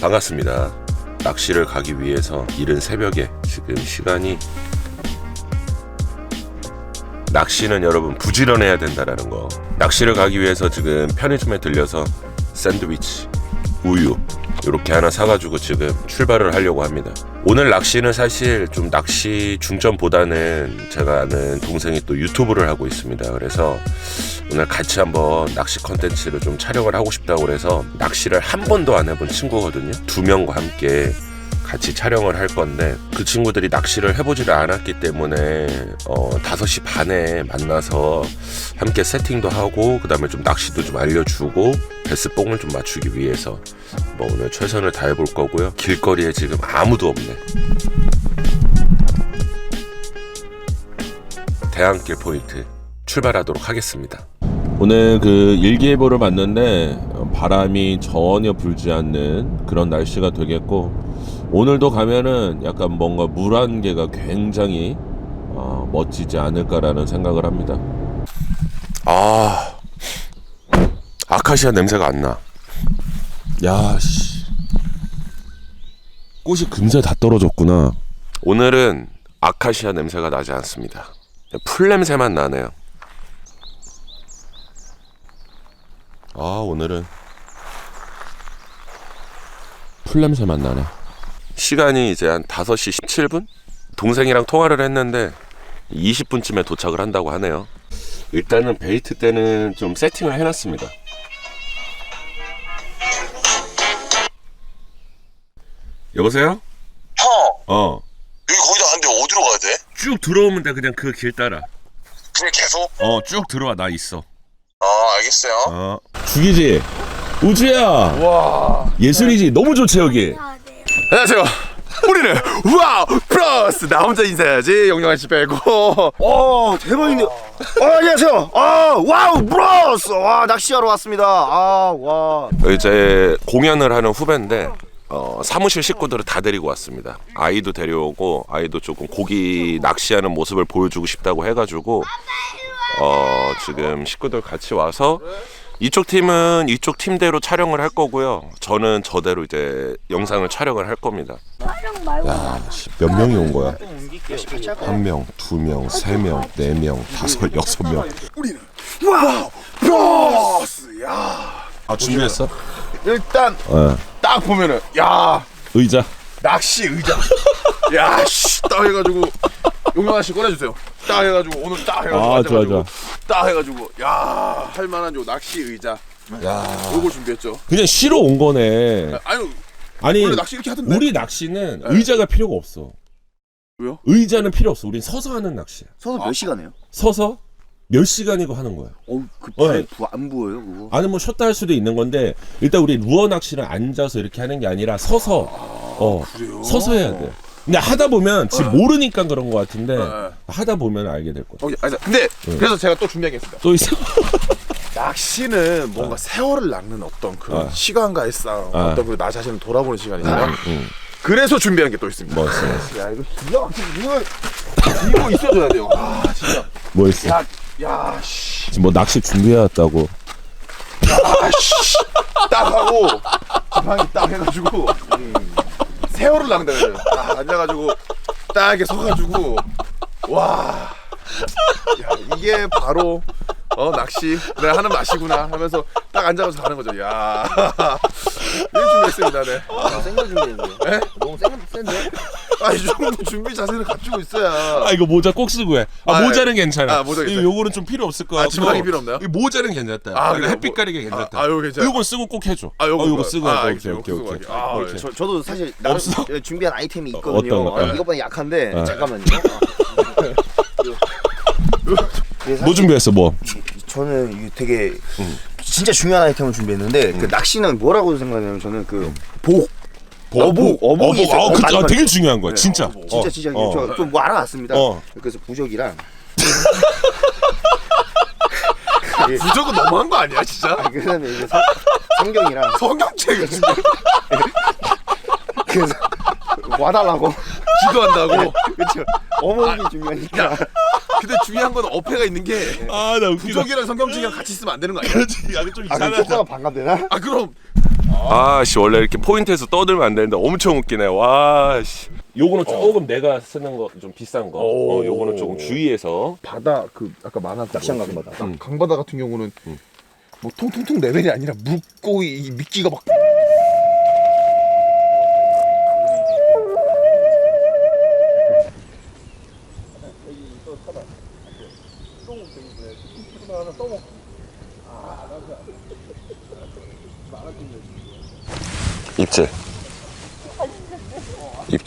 반갑습니다. 낚시를 가기 위해서 이른 새벽에 지금 시간이 낚시는 여러분 부지런해야 된다라는 거. 낚시를 가기 위해서 지금 편의점에 들려서 샌드위치, 우유 이렇게 하나 사가지고 지금 출발을 하려고 합니다. 오늘 낚시는 사실 좀 낚시 중점보다는 제가 아는 동생이 또 유튜브를 하고 있습니다. 그래서 오늘 같이 한번 낚시 컨텐츠를 좀 촬영을 하고 싶다고 그래서 낚시를 한 번도 안 해본 친구거든요. 두 명과 함께 같이 촬영을 할 건데 그 친구들이 낚시를 해보지를 않았기 때문에 어 5시 반에 만나서 함께 세팅도 하고 그 다음에 좀 낚시도 좀 알려주고 베스뽕을 좀 맞추기 위해서 뭐 오늘 최선을 다해 볼 거고요. 길거리에 지금 아무도 없네. 대안길 포인트 출발하도록 하겠습니다. 오늘 그 일기예보를 봤는데 어, 바람이 전혀 불지 않는 그런 날씨가 되겠고 오늘도 가면은 약간 뭔가 물한 개가 굉장히 어, 멋지지 않을까라는 생각을 합니다. 아 아카시아 냄새가 안 나. 야 씨. 꽃이 금세 다 떨어졌구나. 오늘은 아카시아 냄새가 나지 않습니다. 풀 냄새만 나네요. 아 오늘은 풀 냄새만 나네. 시간이 이제 한 5시 17분? 동생이랑 통화를 했는데 20분쯤에 도착을 한다고 하네요. 일단은 베이트 때는 좀 세팅을 해놨습니다. 여보세요? 형, 어. 여기 거기다 왔는데 어디로 가야 돼? 쭉 들어오면 돼. 그냥 그 길 따라. 그냥 계속? 어, 쭉 들어와. 나 있어. 어, 알겠어요. 어. 죽이지. 우주야. 와. 예술이지. 너무 좋지 여기. 안녕하세요. 우리는 와우 플러스 나 혼자 인사해야지 용영아 씨 빼고 어 대박인데. 어 안녕하세요. 아 와우 브로스. 와 낚시하러 왔습니다. 아 와. 이제 공연을 하는 후배인데 어, 사무실 식구들을 다 데리고 왔습니다. 아이도 데려오고 아이도 조금 고기 낚시하는 모습을 보여주고 싶다고 해가지고 어, 지금 식구들 같이 와서 이쪽 팀은 이쪽 팀대로 촬영을 할 거고요. 저는 저대로 이제 영상을 촬영을 할 겁니다. 야, 씨, 몇 명이 온 거야? 한 명, 두 명, 세 명, 네 명, 다섯, 여섯 명. 와우 플러스 야 아 준비했어? 일단 어. 딱 보면은 야 의자. 낚시 의자 야씨딱 해가지고 용영아 씨 꺼내주세요 딱 해가지고 오늘 딱 해가지고 아, 좋아, 앉아가지고 딱 해가지고 야 할만한 요 낚시 의자 야. 요걸 준비했죠 그냥 쉬러 온 거네. 아유 아니 원래 낚시 이렇게 하던데 우리 낚시는 의자가 필요가 없어. 왜요? 의자는 필요 없어. 우린 서서 하는 낚시야. 서서 몇 시간해요? 서서 몇 시간이고 하는 거야. 어그발안 안 부어요 그거? 아니 뭐 쉬었다 할 수도 있는 건데 일단 우리 루어 낚시는 앉아서 이렇게 하는 게 아니라 서서 어 그래요? 서서 해야 돼. 근데 하다 보면 지금 모르니까 그런 것 같은데 네. 하다 보면 알게 될 거야. 오케이 아니, 근데 그래서 제가 또 준비한 게 있습니다 또 있어. 낚시는 뭔가 세월을 낚는 어떤 그런 어. 시간과의 싸움, 어. 어떤 그 나 자신을 돌아보는 시간이잖아요. 응. 그래서 준비한 게 또 있습니다. 뭐 있어? 야 이거 기가 막히게 이거 이거 있어줘야 돼요. 아 진짜. 뭐 있어? 야, 야, 씨, 지금 뭐 낚시 준비해 왔다고. 아, 씨, 딱 하고 지팡이 딱 해가지고 세월을 낚는다 그래요. 딱 앉아가지고 딱 이렇게 서가지고 와, 야 이게 바로 어 낚시 내가 하는 맛이구나 하면서 딱 앉아서 가는 거죠. 야, 이거 준비했습니다, 네. 아, 센거 준비했는데. 에? 너무 센 센데? 아, 이 정도 준비 자세는 갖추고 있어야. 아 이거 모자 꼭 쓰고 해. 아, 아, 모자는 괜찮아. 아, 모자 이거 괜찮아. 요거는 좀 필요 없을 것 아, 같고. 지팡이 필요 없나요? 이 모자는 괜찮다. 아, 아, 그래요? 햇빛 가리게 괜찮다. 아, 아, 요거 괜찮아. 요건 쓰고 꼭 해줘. 아, 요거 어, 요거 뭐야? 쓰고 아, 해. 오케이, 알겠어요. 오케이, 요거 오케이. 할게요. 아, 오케이. 저, 저도 사실 나름 없어? 준비한 아이템이 있거든요. 어떤 거? 아, 이것보다 약한데 어. 잠깐만요. 네, 뭐 준비했어 뭐? 저는 이게 되게 진짜 중요한 아이템을 준비했는데 그 낚시는 뭐라고 생각하냐면 저는 그 복. 어복, 어복이 있어요. 어, 그, 맞아, 아, 맞아. 되게 중요한 거야, 진짜. 진짜 어, 진짜 어. 저좀 뭐 알아왔습니다. 어. 그래서 부적이랑 부적은 너무한 거 아니야, 진짜? 아, 그다음에 이제 성, 성경이랑 성경책을 준비 그래서 와달라고 기도한다고. 그렇죠. 어복이 중요하니까. 근데 중요한 건 어폐가 있는 게 아, 나 웃기다. 부적이랑 성경책이랑 같이 쓰면 안 되는 거 아니야? 그렇지, 야, 좀아 그럼 효과가 반감되나? 아 그럼 아씨 원래 이렇게 포인트에서 떠들면 안 되는데 엄청 웃기네. 와 씨. 요거는 조금 내가 쓰는 거 좀 비싼 거. 어, 요거는 조금 주의해서. 바다 그 아까 만화 낚시한 강바다. 딱 강바다 같은 경우는 뭐 통통통 레벨이 아니라 물고기 이 미끼가 막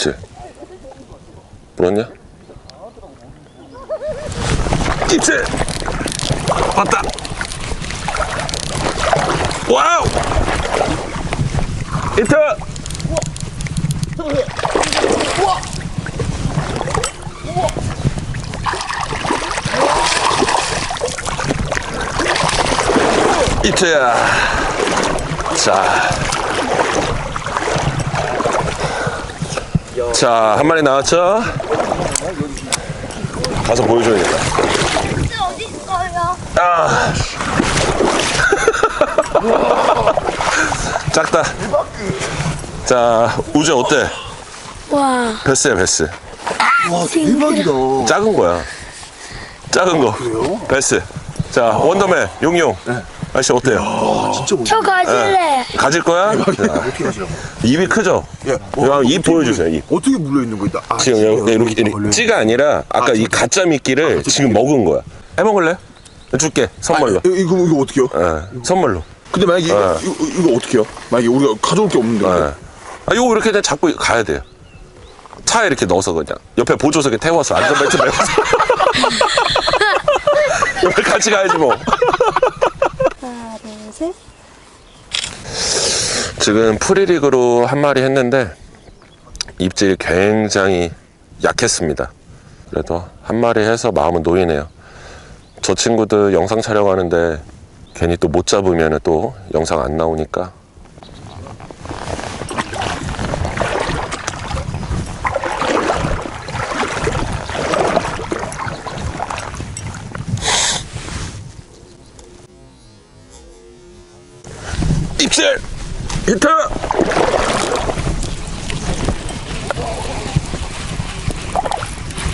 입질. 불었냐? 입질. 왔다. 와우. 히트. 히트야. 자. 자, 한 마리 나왔죠? 가서 보여줘야겠다. 어디 있어요? 아. 작다. 자, 우재 어때? 와, 베스야, 베스. 와 대박이다. 작은 거야. 작은 거. 베스. 자, 원더맨, 용용. 아저씨 어때요? 진짜 멋있다. 저 가질래. 가질 거야? 자, 어떻게 하시라고? 입이 크죠? 예. 이거 입 보여주세요, 입. 어떻게 물려 있는 거다? 아, 지금 여기 이렇게, 이렇게 찌가 아니라 아까 이 가짜 미끼를 지금 먹은 거야. 해먹을래? 줄게, 선물로. 이거 이거, 이거 어떻게요? 예, 선물로. 근데 만약에 이거, 어. 이거, 이거 어떻게요? 만약에 우리가 가져올 게 없는데 예. 아, 요거 이렇게 그냥 잡고 가야 돼요. 차에 이렇게 넣어서 그냥 옆에 보조석에 태워서 안전벨트 매고 옆에 같이 가야지 뭐. 하나, 둘, 셋. 지금 프리리그로 한 마리 했는데 입질이 굉장히 약했습니다. 그래도 한 마리 해서 마음은 놓이네요. 저 친구들 영상 촬영하는데 괜히 또 못 잡으면 또 영상 안 나오니까 입질 히트!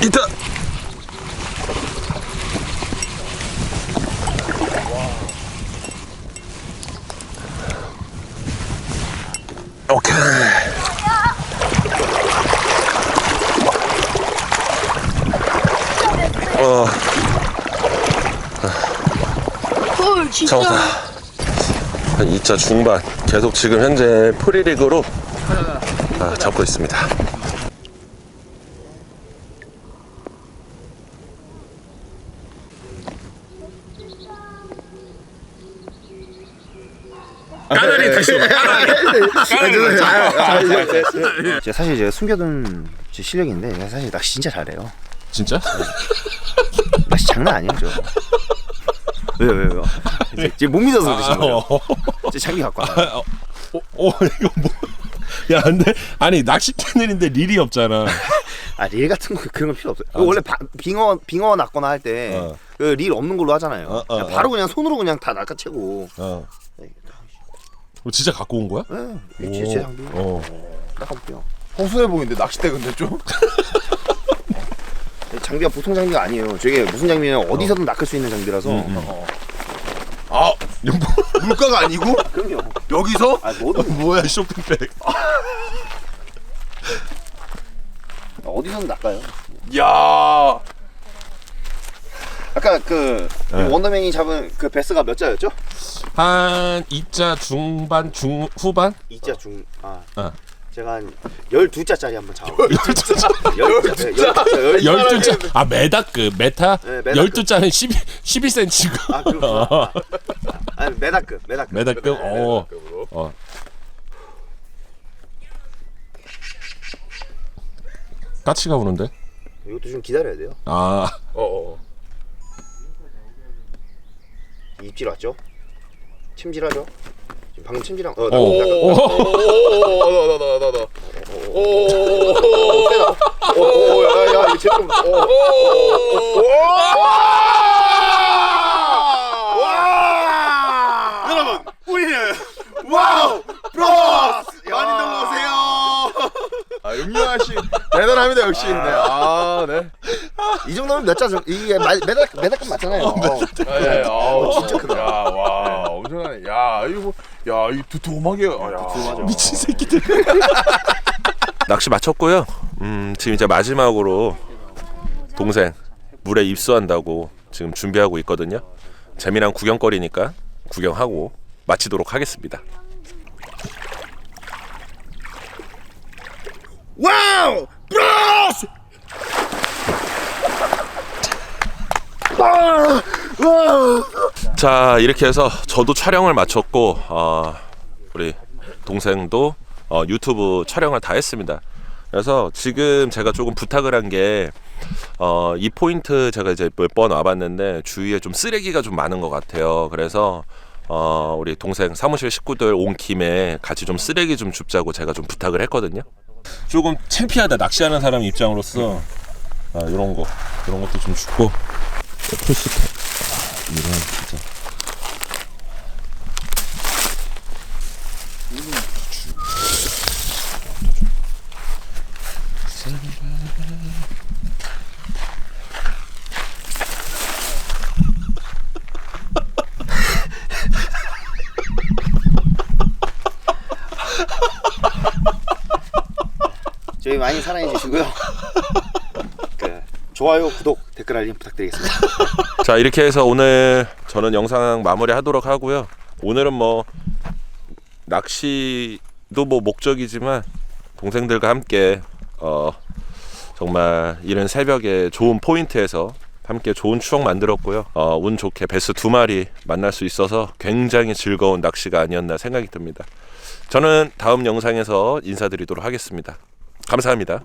히트! 오케이. 어. 헐, 진짜. 잡았다. 한 2차 중반 계속 지금 현재 프리리그로 아, 잡고 있습니다. 까다리 다시 제가 사실 제가 숨겨둔 제 실력인데 사실 낚시 진짜 잘해요. 진짜? 낚시 장난 아니에요, 저. 왜요, 왜요, 왜요? 이제- 이제 못 믿어서 그러시는 거예요. 제 장비 갖고 와요. 어, 어 이거 뭐? 야 근데 아니 낚시 채널인데 릴이 없잖아. 아, 릴 같은 거 그런 건 필요 없어요. 원래 바, 빙어 빙어 낚거나 할 때 어. 그릴 없는 걸로 하잖아요. 어, 어, 그냥 어. 바로 그냥 손으로 그냥 다 낚아채고. 어. 어, 진짜 갖고 온 거야? 네, 제, 제 장비 어. 낚아볼게요. 허술해 보이는데 낚싯대 근데 좀 장비가 보통 장비가 아니에요. 저게 무슨 장비냐면 어디서든 낚을 수 있는 장비라서. 아, 물가가 아니고 그럼요. 여기서 아, 뭐든 뭐야 쇼핑백. 어디서든 낚아요. 야 아까 그 네. 원더맨이 잡은 그 베스가 몇 자였죠? 한 2자 중반 중 후반? 이자 중 아. 어. 제가 한 12자짜리 한번 잡아. 12자. 12자. 12자. 아 메다급 메타 네, 메다급. 12자는 12 12cm고. 아, 그렇구나. 아, 메다급, 메다급. 메다급. 어. 어. 까치가 오는데? 이것도 좀 기다려야 돼요. 아. 어 어 입질 왔죠? 침질하죠? 방금 침지랑 어, 나 어. 약간- 오, 오, 오, 야, 야, 이거 제일 좀- 오. 와! 와! 여러분, 우리는 와우 브로스 많이 놀러 오세요. 아, 윤미아 씨 대단합니다 역시. 네. 아, 네. 이 정도면 몇 자죠? 이게 마- 메달 메달급 맞잖아요. 어, 예, 아우, 진짜 크다. 야, 와, 엄청나네. 야, 이거 뭐 야 이거 두툼하게. 아, 야. 미친 새끼들. 낚시 마쳤고요. 음, 지금 이제 마지막으로 동생 물에 입수한다고 지금 준비하고 있거든요. 재미난 구경거리니까 구경하고 마치도록 하겠습니다. 와우! 브로스! 자 이렇게 해서 저도 촬영을 마쳤고 어, 우리 동생도 어, 유튜브 촬영을 다 했습니다. 그래서 지금 제가 조금 부탁을 한 게 어, 이 포인트 제가 이제 몇 번 와봤는데 주위에 좀 쓰레기가 좀 많은 것 같아요. 그래서 어, 우리 동생 사무실 식구들 온 김에 같이 좀 쓰레기 좀 줍자고 제가 좀 부탁을 했거든요. 조금 창피하다 낚시하는 사람 입장으로서 아 이런 거 이런 것도 좀 줍고 풀스택 아, 이런 진짜 저희 많이 사랑해 주시고요. 그, 좋아요, 구독, 댓글 알림 부탁드리겠습니다. 자 이렇게 해서 오늘 저는 영상 마무리하도록 하고요. 오늘은 뭐 낚시도 뭐 목적이지만 동생들과 함께 어 정말 이른 새벽에 좋은 포인트에서 함께 좋은 추억 만들었고요. 어, 운 좋게 베스 두 마리 만날 수 있어서 굉장히 즐거운 낚시가 아니었나 생각이 듭니다. 저는 다음 영상에서 인사드리도록 하겠습니다. 감사합니다.